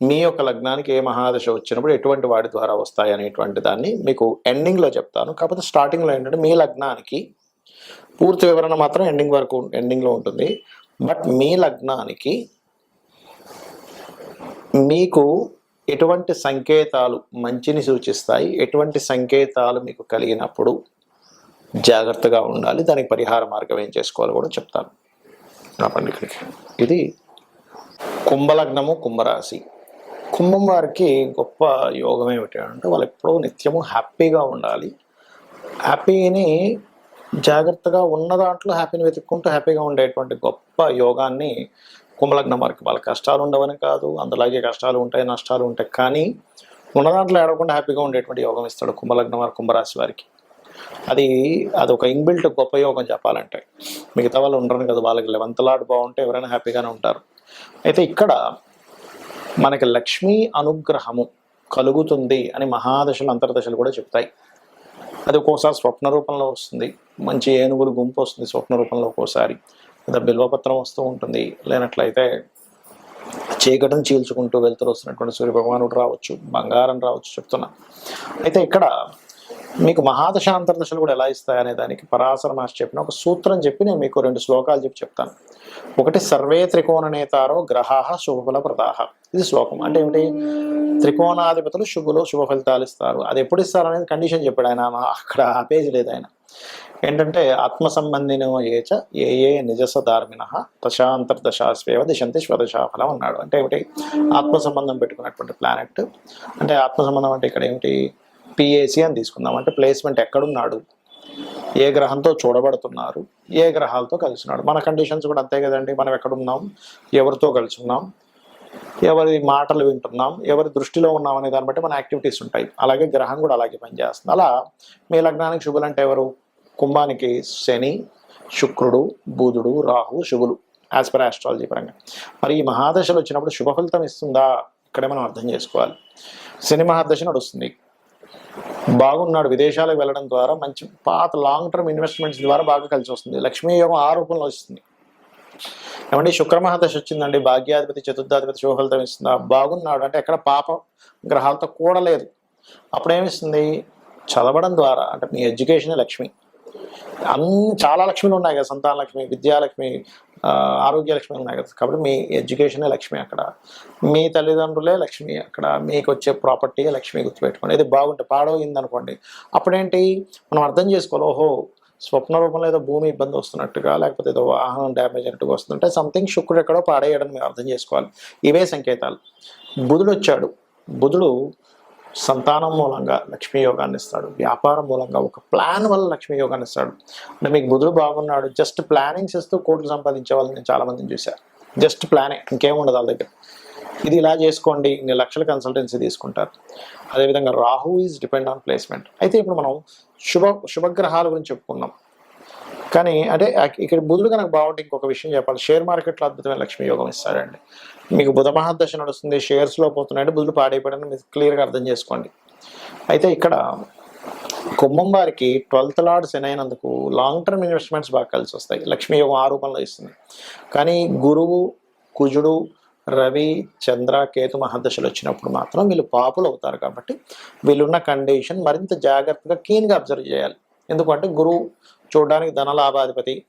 మీ యొక్క లగ్నానికి ఏ మహాదశ వచ్చినప్పుడు ఎటువంటి వాటి ద్వారా వస్తాయి అనేటువంటి దాన్ని మీకు ఎండింగ్లో చెప్తాను. కాకపోతే స్టార్టింగ్లో ఏంటంటే మీ లగ్నానికి పూర్తి వివరణ మాత్రం ఎండింగ్ వరకు ఎండింగ్లో ఉంటుంది. బట్ మీ లగ్నానికి మీకు ఎటువంటి సంకేతాలు మంచిని సూచిస్తాయి. ఎటువంటి సంకేతాలు మీకు కలిగినప్పుడు జాగ్రత్తగా ఉండాలి. దానికి పరిహార మార్గం ఏం చేసుకోవాలో కూడా చెప్తాను. నా పండుగకి ఇది కుంభలగ్నము కుంభరాశి. కుంభం వారికి గొప్ప యోగం ఏమిటి అంటే వాళ్ళు ఎప్పుడూ నిత్యము హ్యాపీగా ఉండాలి. హ్యాపీని జాగ్రత్తగా ఉన్న దాంట్లో హ్యాపీని వెతుక్కుంటూ హ్యాపీగా ఉండేటువంటి గొప్ప యోగాన్ని కుంభలగ్నం వారికి వాళ్ళ కష్టాలు ఉండవని కాదు అందులాగే కష్టాలు ఉంటాయి నష్టాలు ఉంటాయి. కానీ ఉన్న దాంట్లో ఏడవకుండా హ్యాపీగా ఉండేటువంటి యోగం ఇస్తాడు కుంభలగ్నం వారి కుంభరాశి వారికి. అది అది ఒక ఇన్బిల్ట్ గొప్ప యోగం చెప్పాలంటే. మిగతా వాళ్ళు ఉండరు కదా వాళ్ళకి లెవెంత్ లాడ్ బాగుంటే ఎవరైనా హ్యాపీగానే ఉంటారు. అయితే ఇక్కడ మనకి లక్ష్మీ అనుగ్రహము కలుగుతుంది అని మహాదశలు అంతర్దశలు కూడా చెప్తాయి. అది ఒక్కోసారి స్వప్న రూపంలో వస్తుంది. మంచి ఏనుగులు గుంపు వస్తుంది స్వప్న రూపంలో ఒక్కోసారి. లేదా బిల్వపత్రం వస్తూ ఉంటుంది. లేనట్లయితే చీకటిని చీల్చుకుంటూ వెళ్తూ వస్తున్నటువంటి సూర్యభగవానుడు రావచ్చు బంగారం రావచ్చు చెప్తున్నా. అయితే ఇక్కడ మీకు మహాదశ అంతర్దశలు కూడా ఎలా ఇస్తాయనే దానికి పరాశర మహర్షి చెప్పిన ఒక సూత్రం చెప్పి నేను మీకు రెండు శ్లోకాలు చెప్పి చెప్తాను. ఒకటి సర్వే త్రికోణ నేతారో గ్రహాహ శుభఫల ప్రదాహ ఇది శ్లోకం. అంటే ఏమిటి? త్రికోణాధిపతులు శుభులు శుభ ఫలితాలు ఇస్తారు. అది ఎప్పుడు ఇస్తారు అనేది కండిషన్ చెప్పాడు ఆయన. అక్కడ ఆ పేజీ లేదు ఆయన. ఏంటంటే ఆత్మ సంబంధిన ఏచ ఏ ఏ నిజస ధార్మిన దశాంతర్దశాస్వేవ దిశంతి స్వదశాఫలం అన్నాడు. అంటే ఏమిటి? ఆత్మ సంబంధం పెట్టుకున్నటువంటి ప్లానెట్ అంటే ఆత్మ సంబంధం అంటే ఇక్కడ ఏమిటి? పిఏసి అని తీసుకుందాం. అంటే ప్లేస్మెంట్ ఎక్కడున్నాడు? ఏ గ్రహంతో చూడబడుతున్నారు? ఏ గ్రహాలతో కలిసి ఉన్నాడు మన కండిషన్స్ కూడా అంతే కదండి. మనం ఎక్కడున్నాం? ఎవరితో కలిసి ఉన్నాం ఎవరి మాటలు వింటున్నాం? ఎవరి దృష్టిలో ఉన్నాం అనే దాన్ని బట్టి మన యాక్టివిటీస్ ఉంటాయి. అలాగే గ్రహం కూడా అలాగే పనిచేస్తుంది. అలా మీ లగ్నానికి శుభులు అంటే ఎవరు? కుంభానికి శని శుక్రుడు బుధుడు రాహు శుభులు. యాజ్ పర్ ఆస్ట్రాలజీ పరంగా. మరి ఈ మహాదశలు వచ్చినప్పుడు శుభ ఫలితం ఇస్తుందా? ఇక్కడే మనం అర్థం చేసుకోవాలి. శని మహాదశ నడుస్తుంది. బాగున్నాడు విదేశాలకు వెళ్ళడం ద్వారా మంచి పాత లాంగ్ టర్మ్ ఇన్వెస్ట్మెంట్స్ ద్వారా బాగా కలిసి వస్తుంది. లక్ష్మీ యోగం ఆ రూపంలో వస్తుంది. ఏమంటే శుక్రమహాదశ వచ్చిందండి భాగ్యాధిపతి చతుర్థాధిపతి శుభఫలితం ఇస్తుందా? బాగున్నాడు. అంటే ఎక్కడ పాప గ్రహాలతో కూడలేదు. అప్పుడేమిస్తుంది? చదవడం ద్వారా అంటే మీ ఎడ్యుకేషన్ లక్ష్మి. అన్ని చాలా లక్ష్మిలు ఉన్నాయి కదా సంతాన లక్ష్మి విద్యాలక్ష్మి ఆరోగ్య లక్ష్మి ఉన్నాయి కదా. కాబట్టి మీ ఎడ్యుకేషనే లక్ష్మి అక్కడ. మీ తల్లిదండ్రులే లక్ష్మి అక్కడ. మీకు వచ్చే ప్రాపర్టీయే లక్ష్మి గుర్తుపెట్టుకోండి. ఇది బాగుంటే పాడవయింది అనుకోండి అప్పుడేంటి? మనం అర్థం చేసుకోవాలి. ఓహో స్వప్న రూపంలో ఏదో భూమి ఇబ్బంది వస్తున్నట్టుగా లేకపోతే ఏదో వాహనం డ్యామేజ్ అయినట్టుగా వస్తుంటే సంథింగ్ శుక్రుడు ఎక్కడో పాడేయడం మీరు అర్థం చేసుకోవాలి. ఇవే సంకేతాలు. బుధుడు వచ్చాడు బుధుడు సంతానం మూలంగా లక్ష్మీ యోగాన్ని ఇస్తాడు. వ్యాపారం మూలంగా ఒక ప్లాన్ వల్ల లక్ష్మీ యోగాన్ని ఇస్తాడు. అంటే మీకు బుధుడు బాగున్నాడు జస్ట్ ప్లానింగ్స్ ఇస్తూ కోట్లు సంపాదించే వాళ్ళని నేను చాలా మందిని చూశాను జస్ట్ ప్లానే ఇంకేముండదు వాళ్ళ దగ్గర. ఇది ఇలా చేసుకోండి ఇన్ని లక్షల కన్సల్టెన్సీ తీసుకుంటారు. అదేవిధంగా Rahu is depend on placement. అయితే ఇప్పుడు మనం శుభ శుభగ్రహాల గురించి చెప్పుకున్నాం కానీ అంటే ఇక్కడ బుధుడు కనుక బాగుంటే ఇంకొక విషయం చెప్పాలి. షేర్ మార్కెట్లో అద్భుతమైన లక్ష్మీ యోగం ఇస్తాడండి. మీకు బుధ మహాదశ నడుస్తుంది షేర్స్లో పోతున్నాయంటే బుధుడు పాడైపోయాడని మీరు క్లియర్గా అర్థం చేసుకోండి. అయితే ఇక్కడ కుంభం వారికి ట్వెల్త్ లార్డ్ శని అయినందుకు లాంగ్ టర్మ్ ఇన్వెస్ట్మెంట్స్ బాగా కలిసి వస్తాయి. లక్ష్మీ యోగం ఆ రూపంలో ఇస్తుంది. కానీ గురువు కుజుడు రవి చంద్ర కేతు మహాదశలు వచ్చినప్పుడు మాత్రం వీళ్ళు పాపులు అవుతారు కాబట్టి వీళ్ళున్న కండిషన్ మరింత జాగ్రత్తగా క్లీన్గా అబ్జర్వ్ చేయాలి. ఎందుకంటే గురువు చూడడానికి ధనలాభాధిపతి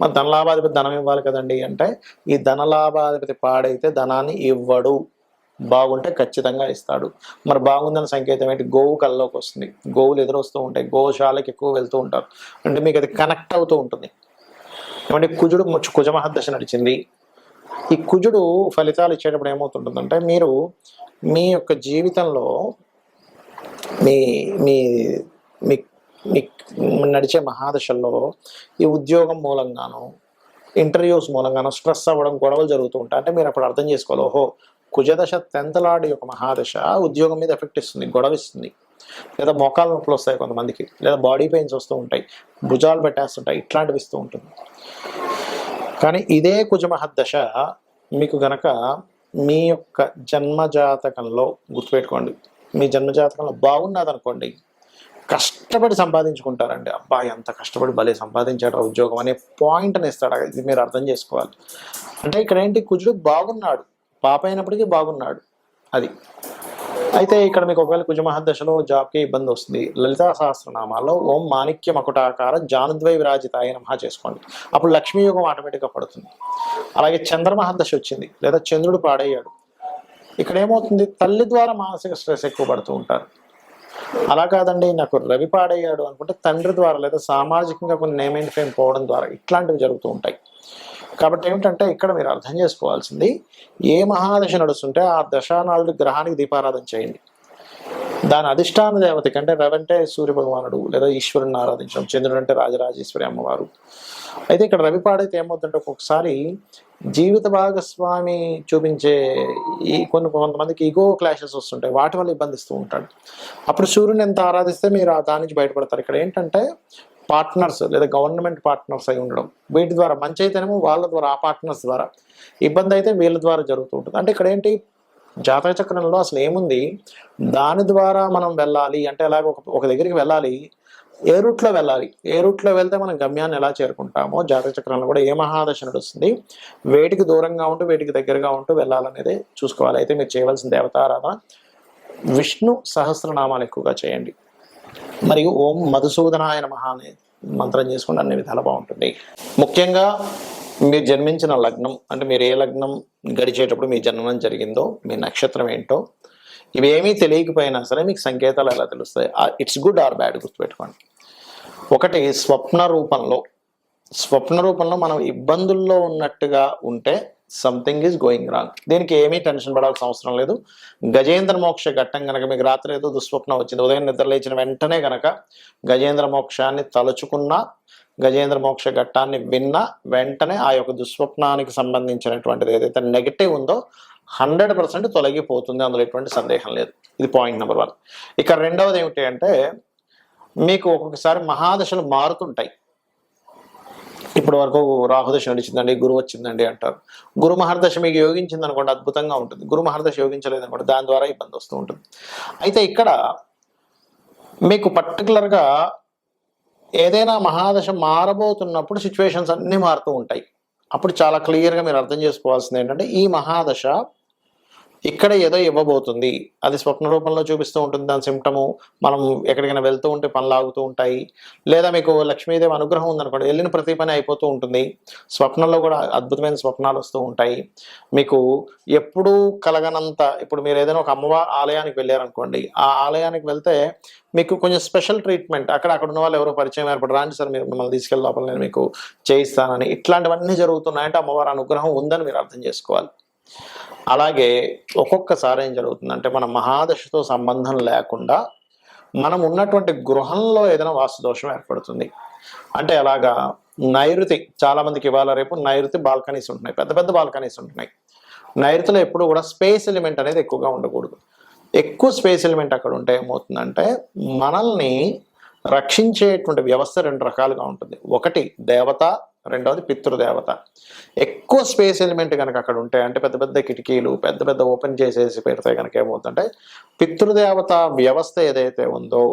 మరి ధనలాభాధిపతి ధనం ఇవ్వాలి కదండి అంటే ఈ ధనలాభాధిపతి పాడైతే ధనాన్ని ఇవ్వడు. బాగుంటే ఖచ్చితంగా ఇస్తాడు. మరి బాగుందన్న సంకేతం ఏంటి? గోవు కల్లోకి వస్తుంది. గోవులు ఎదురొస్తూ ఉంటాయి. గోశాలకి ఎక్కువ వెళ్తూ ఉంటారు. అంటే మీకు అది కనెక్ట్ అవుతూ ఉంటుంది. ఏమంటే కుజుడు కుజమహదశ కుజ నడిచింది. ఈ కుజుడు ఫలితాలు ఇచ్చేటప్పుడు ఏమవుతుంటుందంటే మీరు మీ యొక్క జీవితంలో మీ మీ మీ మీ నడిచే మహాదశల్లో ఈ ఉద్యోగం మూలంగాను ఇంటర్వ్యూస్ మూలంగాను స్ట్రెస్ అవ్వడం గొడవలు జరుగుతూ ఉంటాయి. అంటే మీరు అప్పుడు అర్థం చేసుకోవాలి ఓహో కుజదశ తెంతలాడి యొక్క మహాదశ ఉద్యోగం మీద ఎఫెక్ట్ ఇస్తుంది గొడవ ఇస్తుంది. లేదా మోకాలు నొప్పులు వస్తాయి కొంతమందికి లేదా బాడీ పెయిన్స్ వస్తూ ఉంటాయి భుజాలు పెట్టేస్తుంటాయి ఇట్లాంటివి ఇస్తూ ఉంటుంది. కానీ ఇదే కుజమహద్దశ మీకు గనక మీ యొక్క జన్మజాతకంలో గుర్తుపెట్టుకోండి. మీ జన్మజాతకంలో బాగున్నది అనుకోండి కష్టపడి సంపాదించుకుంటారండి. అబ్బాయి అంత కష్టపడి భలే సంపాదించాడు ఉద్యోగం అనే పాయింట్ని ఇస్తాడు. ఇది మీరు అర్థం చేసుకోవాలి. అంటే ఇక్కడ ఏంటి? కుజుడు బాగున్నాడు. పాప అయినప్పటికీ బాగున్నాడు. అది. అయితే ఇక్కడ మీకు ఒకవేళ కుజమహదశలో జాబ్కి ఇబ్బంది వస్తుంది. లలితా సహస్రనామాల్లో ఓం మాణిక్య మకుటాకార జానుద్వై విరాజితాయ నమః చేసుకోండి. అప్పుడు లక్ష్మీ యోగం ఆటోమేటిక్గా పడుతుంది. అలాగే చంద్రమహదశ వచ్చింది. లేదా చంద్రుడు పాడయ్యాడు. ఇక్కడ ఏమవుతుంది? తల్లి ద్వారా మానసిక స్ట్రెస్ ఎక్కువ పడుతూ ఉంటారు. అలా కాదండి నాకు రవి పాడయ్యాడు అనుకుంటే తండ్రి ద్వారా లేదా సామాజికంగా కొన్ని నేమ్ అండ్ ఫేమ్ పోవడం ద్వారా ఇట్లాంటివి జరుగుతూ ఉంటాయి. కాబట్టి ఏమిటంటే ఇక్కడ మీరు అర్థం చేసుకోవాల్సింది ఏ మహాదశ నడుస్తుంటే ఆ దశానాథుడి గ్రహానికి దీపారాధన చేయండి. దాని అధిష్టాన దేవత కంటే రవంటే అంటే సూర్య భగవానుడు లేదా ఈశ్వరుని ఆరాధించడం చంద్రుడు అంటే రాజరాజేశ్వరి అమ్మవారు. అయితే ఇక్కడ రవి పాడైతే ఏమవుతుందంటే ఒక్కొక్కసారి జీవిత భాగస్వామి చూపించే ఈ కొన్ని కొంతమందికి ఈగో క్లాషెస్ వస్తుంటాయి వాటి వల్ల ఇబ్బందిస్తూ ఉంటాడు. అప్పుడు సూర్యుని ఎంత ఆరాధిస్తే మీరు ఆ దాని నుంచి బయటపడతారు. ఇక్కడ ఏంటంటే పార్ట్నర్స్ లేదా గవర్నమెంట్ పార్ట్నర్స్ అయి ఉండడం వీటి ద్వారా మంచి అయితేనేమో వాళ్ళ ద్వారా ఆ పార్ట్నర్స్ ద్వారా ఇబ్బంది అయితే వీళ్ళ ద్వారా జరుగుతూ ఉంటుంది. అంటే ఇక్కడ ఏంటి? జాతక చక్రంలో అసలు ఏముంది? దాని ద్వారా మనం వెళ్ళాలి. అంటే ఎలాగ ఒక ఒక దగ్గరికి వెళ్ళాలి. ఏ రూట్లో వెళ్ళాలి? ఏ రూట్లో వెళ్తే మనం గమ్యాన్ని ఎలా చేరుకుంటామో జాతక చక్రంలో కూడా ఏ మహాదశ నడుస్తుంది? వేటికి దూరంగా ఉంటూ వేటికి దగ్గరగా ఉంటూ వెళ్ళాలనేది చూసుకోవాలి. అయితే మీరు చేయవలసిన దేవతారాధన. విష్ణు సహస్రనామాలు ఎక్కువగా చేయండి. మరియు ఓం మధుసూదనాయ నమః అనే మంత్రం చేసుకుంటే అన్ని విధాలు బాగుంటుంది. ముఖ్యంగా మీరు జన్మించిన లగ్నం అంటే మీరు ఏ లగ్నం గడిచేటప్పుడు మీ జన్మం జరిగిందో మీ నక్షత్రం ఏంటో ఇవేమీ తెలియకపోయినా సరే మీకు సంకేతాలు ఎలా తెలుస్తాయి? ఇట్స్ గుడ్ ఆర్ బ్యాడ్ గుర్తుపెట్టుకోండి. ఒకటి స్వప్న రూపంలో స్వప్న రూపంలో మనం ఇబ్బందుల్లో ఉన్నట్టుగా ఉంటే సంథింగ్ ఈజ్ గోయింగ్ రాంగ్ దీనికి ఏమీ టెన్షన్ పడాల్సిన అవసరం లేదు. గజేంద్ర మోక్ష ఘట్టం కనుక మీకు రాత్రి ఏదో దుస్వప్నం వచ్చింది ఉదయం నిద్ర లేచిన వెంటనే కనుక గజేంద్ర మోక్షాన్ని తలుచుకున్నా గజేంద్ర మోక్ష ఘట్టాన్ని విన్న వెంటనే ఆ యొక్క దుస్వప్నానికి సంబంధించినటువంటిది ఏదైతే నెగటివ్ ఉందో హండ్రెడ్ పర్సెంట్ తొలగిపోతుంది. అందులో ఎటువంటి సందేహం లేదు. ఇది పాయింట్ నెంబర్ వన్ ఇక రెండవది ఏమిటి అంటే మీకు ఒక్కొక్కసారి మహాదశలు మారుతుంటాయి. ఇప్పటి వరకు రాహుదశ నడిచిందండి గురువు వచ్చిందండి అంటారు. గురు మహర్దశ మీకు యోగించింది అనుకోండి అద్భుతంగా ఉంటుంది. గురు మహర్దశ యోగించలేదు అనుకోండి దాని ద్వారా ఇబ్బంది వస్తూ ఉంటుంది. అయితే ఇక్కడ మీకు పర్టికులర్గా ఏదైనా మహాదశ మారబోతున్నప్పుడు సిచ్యువేషన్స్ అన్నీ మారుతూ ఉంటాయి. అప్పుడు చాలా క్లియర్గా మీరు అర్థం చేసుకోవాల్సింది ఏంటంటే ఈ మహాదశ ఇక్కడ ఏదో ఇవ్వబోతుంది. అది స్వప్న రూపంలో చూపిస్తూ ఉంటుంది. దాని సిమ్టము మనం ఎక్కడికైనా వెళ్తూ ఉంటే పనులు ఆగుతూ ఉంటాయి. లేదా మీకు లక్ష్మీదేవి అనుగ్రహం ఉందనుకోండి. వెళ్ళిన ప్రతి పని అయిపోతూ ఉంటుంది. స్వప్నంలో కూడా అద్భుతమైన స్వప్నాలు వస్తూ ఉంటాయి. మీకు ఎప్పుడూ కలగనంత ఇప్పుడు మీరు ఏదైనా ఒక అమ్మవారి ఆలయానికి వెళ్ళారనుకోండి. ఆ ఆలయానికి వెళ్తే మీకు కొంచెం స్పెషల్ ట్రీట్మెంట్ అక్కడ అక్కడ ఉన్న వాళ్ళు ఎవరో పరిచయం ఏర్పడి రాండి సార్ మీరు మిమ్మల్ని తీసుకెళ్ళి లోపల నేను మీకు చేయిస్తానని ఇట్లాంటివన్నీ జరుగుతున్నాయంటే అమ్మవారి అనుగ్రహం ఉందని మీరు అర్థం చేసుకోవాలి. అలాగే ఒక్కొక్కసారి ఏం జరుగుతుందంటే మన మహాదశతో సంబంధం లేకుండా మనం ఉన్నటువంటి గృహంలో ఏదైనా వాస్తు దోషం ఏర్పడుతుంది. అంటే అలాగా నైరుతి చాలా మందికి ఇవాళ రేపు నైరుతి బాల్కనీస్ ఉంటున్నాయి. పెద్ద పెద్ద బాల్కనీస్ ఉంటున్నాయి. నైరుతిలో ఎప్పుడు కూడా స్పేస్ ఎలిమెంట్ అనేది ఎక్కువగా ఉండకూడదు. ఎక్కువ స్పేస్ ఎలిమెంట్ అక్కడ ఉంటే ఏమవుతుందంటే మనల్ని రక్షించేటువంటి వ్యవస్థ రెండు రకాలుగా ఉంటుంది. ఒకటి దేవత రెండవది పితృదేవత. ఎక్కువ స్పేస్ ఎలిమెంట్ కనుక అక్కడ ఉంటే అంటే పెద్ద పెద్ద కిటికీలు పెద్ద పెద్ద ఓపెన్ చేసేసి పెడితే కనుక ఏమవుతుందంటే పితృదేవత వ్యవస్థ ఏదైతే ఉందో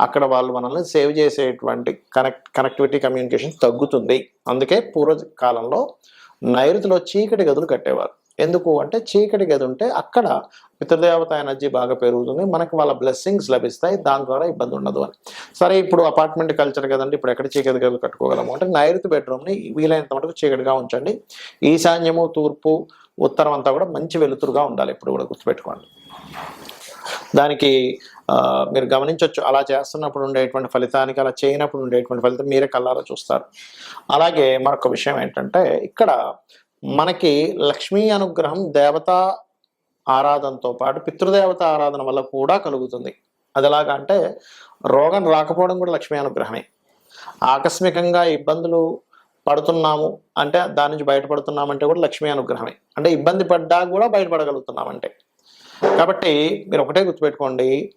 అక్కడ వాళ్ళు మనల్ని సేవ్ చేసేటువంటి కనెక్ట్ కనెక్టివిటీ కమ్యూనికేషన్ తగ్గుతుంది. అందుకే పూర్వకాలంలో నైరుతిలో చీకటి గదులు కట్టేవారు. ఎందుకు అంటే చీకటి గది ఉంటే అక్కడ పితృదేవత ఎనర్జీ బాగా పెరుగుతుంది మనకి వాళ్ళ బ్లెస్సింగ్స్ లభిస్తాయి దాని ద్వారా ఇబ్బంది ఉండదు అని. సరే ఇప్పుడు అపార్ట్మెంట్ కల్చర్ కదండి ఇప్పుడు ఎక్కడ చీకటి గదులు కట్టుకోగలము? అంటే నైరుతి బెడ్రూమ్ని వీలైనంత మటుకు చీకటిగా ఉంచండి. ఈశాన్యము తూర్పు ఉత్తరం అంతా కూడా మంచి వెలుతురుగా ఉండాలి ఇప్పుడు కూడా గుర్తుపెట్టుకోండి. దానికి మీరు గమనించవచ్చు అలా చేస్తున్నప్పుడు ఉండేటువంటి ఫలితానికి అలా చేయనప్పుడు ఉండేటువంటి ఫలితం మీరే కళ్ళారా చూస్తారు. అలాగే మరొక విషయం ఏంటంటే ఇక్కడ మనకి లక్ష్మీ అనుగ్రహం దేవత ఆరాధనతో పాటు పితృదేవత ఆరాధన వల్ల కూడా కలుగుతుంది. అది ఎలాగా అంటే రోగం రాకపోవడం కూడా లక్ష్మీ అనుగ్రహమే. ఆకస్మికంగా ఇబ్బందులు పడుతున్నాము అంటే దాని నుంచి బయటపడుతున్నామంటే కూడా లక్ష్మీ అనుగ్రహమే. అంటే ఇబ్బంది పడ్డా కూడా బయటపడగలుగుతున్నామంటే. కాబట్టి మీరు ఒకటే గుర్తుపెట్టుకోండి.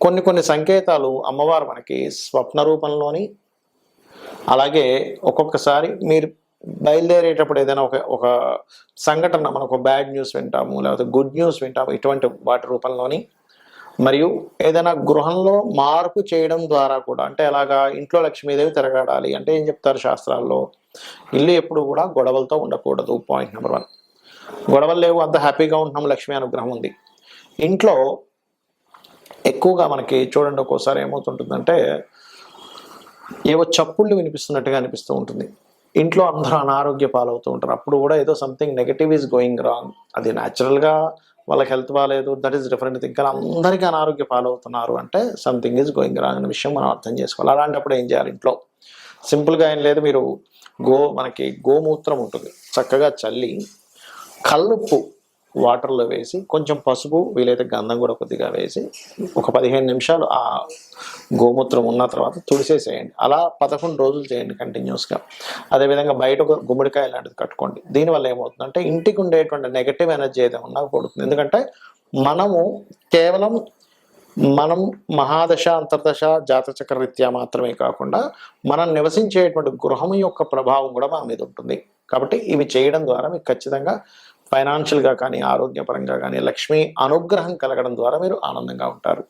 కొన్ని కొన్ని సంకేతాలు అమ్మవారు మనకి స్వప్న రూపంలోని అలాగే ఒక్కొక్కసారి మీరు బయలుదేరేటప్పుడు ఏదైనా ఒక ఒక సంఘటన మనం ఒక బ్యాడ్ న్యూస్ వింటాము లేకపోతే గుడ్ న్యూస్ వింటాము ఇటువంటి వాటి రూపంలోని మరియు ఏదైనా గృహంలో మార్పు చేయడం ద్వారా కూడా అంటే అలాగా ఇంట్లో లక్ష్మీదేవి తిరగాడాలి అంటే ఏం చెప్తారు శాస్త్రాల్లో? ఇల్లు ఎప్పుడు కూడా గొడవలతో ఉండకూడదు పాయింట్ నెంబర్ వన్ గొడవలు లేవు అంత హ్యాపీగా ఉంటున్నాం లక్ష్మీ అనుగ్రహం ఉంది. ఇంట్లో ఎక్కువగా మనకి చూడండి ఒక్కోసారి ఏమవుతుంటుందంటే ఏవో చప్పుళ్ళు వినిపిస్తున్నట్టుగా అనిపిస్తూ ఉంటుంది. ఇంట్లో అందరూ అనారోగ్య పాలవుతూ ఉంటారు. అప్పుడు కూడా ఏదో something negative is going wrong అది న్యాచురల్గా వాళ్ళకి హెల్త్ బాగాలేదు దట్ ఈస్ డిఫరెంట్ థింగ్ కానీ అందరికీ అనారోగ్య పాలవుతున్నారు అంటే సంథింగ్ ఈజ్ గోయింగ్ రాంగ్ అనే విషయం మనం అర్థం చేసుకోవాలి. అలాంటప్పుడు ఏం చేయాలి ఇంట్లో? సింపుల్గా ఏం లేదు. మీరు గో మనకి గోమూత్రం ఉంటుంది. చక్కగా చల్లి కల్లుప్పు వాటర్లో వేసి కొంచెం పసుపు వీలైతే గంధం కూడా కొద్దిగా వేసి ఒక పదిహేను నిమిషాలు ఆ గోమూత్రం ఉన్న తర్వాత తుడిసేసేయండి. అలా పదకొండు రోజులు చేయండి కంటిన్యూస్గా. అదేవిధంగా బయట ఒక గుమ్మడికాయ లాంటిది కట్టుకోండి. దీనివల్ల ఏమవుతుందంటే ఇంటికి ఉండేటువంటి నెగటివ్ ఎనర్జీ ఏదైనా ఉన్నా పడుతుంది. ఎందుకంటే మనము కేవలం మనం మహాదశ అంతర్దశ జాతచక్ర రీత్యా మాత్రమే కాకుండా మనం నివసించేటువంటి గృహం యొక్క ప్రభావం కూడా మన మీద ఉంటుంది. కాబట్టి ఇవి చేయడం ద్వారా మీకు ఖచ్చితంగా ఫైనాన్షియల్గా కానీ ఆరోగ్యపరంగా కానీ లక్ష్మీ అనుగ్రహం కలగడం ద్వారా మీరు ఆనందంగా ఉంటారు.